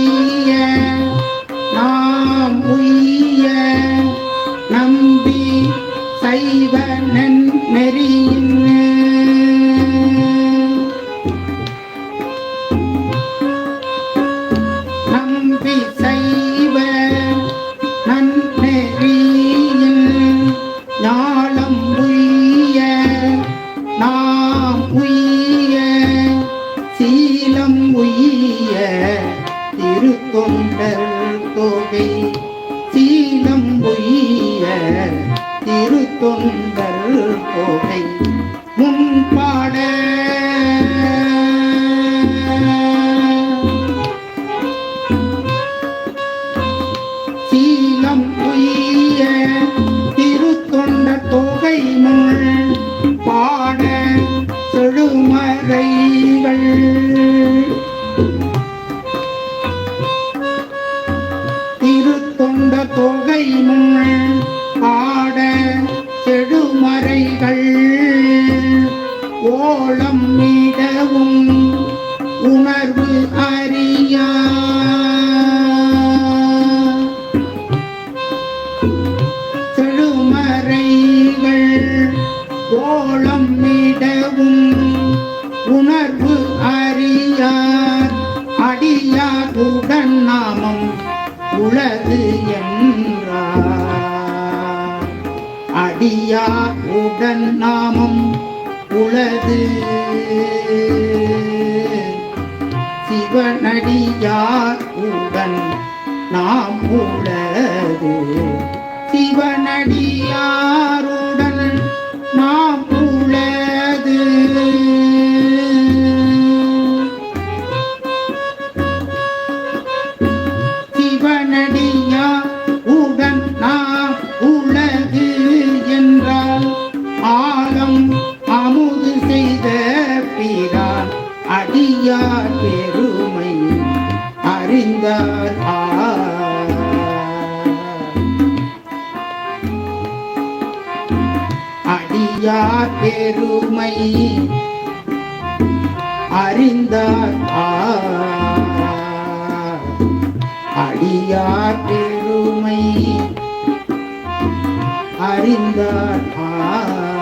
உய்ய நாம் உய்ய நம்பி சைவ நெறியின் நம்பி சைவ நன்னெறியின் ஞானம் உய்ய நாம் உய்ய சீலம் உய்ய. திருத்தொண்டர் தொகை சீலம் பொய்ய திருத்தொண்டர் தொகை முன்பாட சீலம் பொய்ய கொண்ட தொகை ஆட செடுமறைகள். ஓளம் மீடவும் உணர்வு அறியா. செழுமறைகள் கோலம் மீடவும் உணர்வு அறியார். அடியார் உடன் நாமம் உளது என்றார். அடியா உடன் நாமம் உளது. சிவனடியார் உடன் நாம் உளது. சிவனடியாருடன் நாம் அடியார் பெருமை அறிந்தார் அடியார் பெருமை அறிந்தார் அடியார் பெருமை அறிந்தார் ஆ